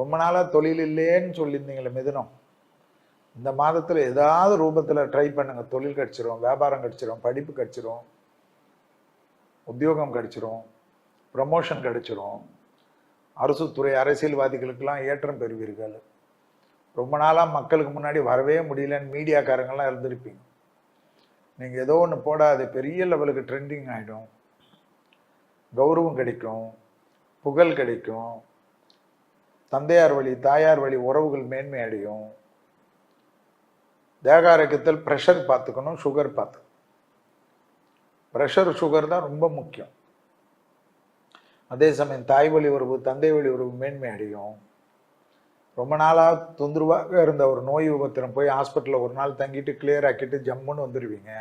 ரொம்ப நாளாக தொழில் இல்லைன்னு சொல்லியிருந்தீங்களே மிதுனம். இந்த மாதத்தில் ஏதாவது ரூபத்தில் ட்ரை பண்ணுங்க. தொழில் கிடச்சிரும் வியாபாரம் கிடச்சிரும் படிப்பு கிடச்சிரும் உத்தியோகம் கிடச்சிரும் ப்ரமோஷன் கிடச்சிரும். அரசு துறை அரசியல்வாதிகளுக்கெல்லாம் ஏற்றம் பெறுவீர்கள். ரொம்ப நாளாக மக்களுக்கு முன்னாடி வரவே முடியலன்னு மீடியாக்காரங்கள்லாம் இருந்திருப்பீங்க. நீங்கள் ஏதோ ஒன்று போடாது பெரிய லெவலுக்கு ட்ரெண்டிங் ஆகிடும் கௌரவம் கிடைக்கும் புகழ் கிடைக்கும். தந்தையார் வழி தாயார் வழி உறவுகள் மேன்மை அடையும். தேக ஆரோக்கியத்தில் ப்ரெஷர் பார்த்துக்கணும் சுகர் பார்த்து ப்ரெஷர் சுகர் தான் ரொம்ப முக்கியம். அதே சமயம் தாய் வழி உறவு தந்தை வழி உறவு மேன்மை அடையும். ரொம்ப நாளாக தொந்தரவாக இருந்த ஒரு நோய் விபத்திரம் போய் ஹாஸ்பிட்டலில் ஒரு நாள் தங்கிட்டு கிளியர் ஆக்கிட்டு ஜம்முன்னு வந்துடுவீங்க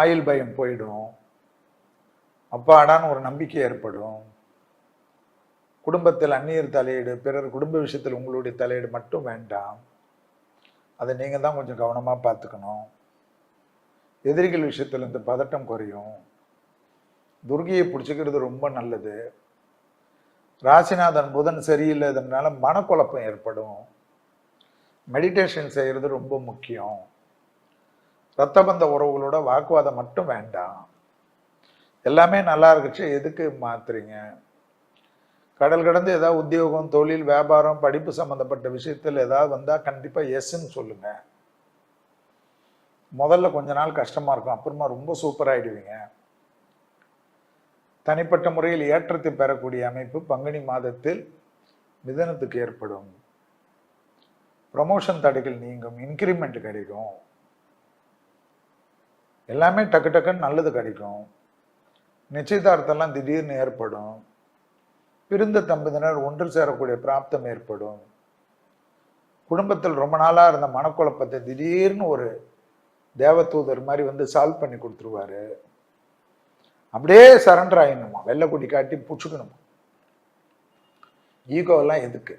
ஆயில் பயம் போயிடும். அப்பாடான்னு ஒரு நம்பிக்கை ஏற்படும். குடும்பத்தில் அந்நியர் தலையீடு பிறர் குடும்ப விஷயத்தில் உங்களுடைய தலையீடு மட்டும் வேண்டாம். அதை நீங்கள் தான் கொஞ்சம் கவனமாக பார்த்துக்கணும். எதிரிகள் விஷயத்தில் இந்த பதட்டம் குறையும். துர்கியை பிடிச்சிக்கிறது ரொம்ப நல்லது. ராசிநாதன் புதன் சரியில்லாததுனால மனக்குழப்பம் ஏற்படும். மெடிடேஷன் செய்கிறது ரொம்ப முக்கியம். ரத்தபந்த உறவுகளோட வாக்குவாதம் மட்டும் வேண்டாம். எல்லாமே நல்லா இருக்குச்சு எதுக்கு மாத்துறீங்க? கடல் கடந்து ஏதாவது உத்தியோகம் தொழில் வியாபாரம் படிப்பு சம்மந்தப்பட்ட விஷயத்தில் ஏதாவது வந்தால் கண்டிப்பாக எஸ்ன்னு சொல்லுங்க. முதல்ல கொஞ்ச நாள் கஷ்டமாக இருக்கும். அப்புறமா ரொம்ப சூப்பராகிடுவீங்க தனிப்பட்ட முறையில் ஏற்றத்தை பெறக்கூடிய அமைப்பு பங்குனி மாதத்தில் மிதனத்துக்கு ஏற்படும். ப்ரமோஷன் தடைகள் நீங்கும். இன்க்ரிமெண்ட் கிடைக்கும். எல்லாமே டக்கு டக்குன்னு நல்லது கிடைக்கும். நிச்சயதார்த்தம்லாம் திடீர்னு ஏற்படும். பிரிந்த தம்பதியினர் ஒன்று சேரக்கூடிய பிராப்தம் ஏற்படும். குடும்பத்தில் ரொம்ப நாளாக இருந்த மனக்குழப்பத்தை திடீர்னு ஒரு தேவதூதர் மாதிரி வந்து சால்வ் பண்ணி கொடுத்துருவாரு. அப்படியே சரண்டர் ஆகிணுமா வெள்ளை கொடி காட்டி பிடிச்சிக்கணுமா? ஈகோவெல்லாம் எதுக்கு?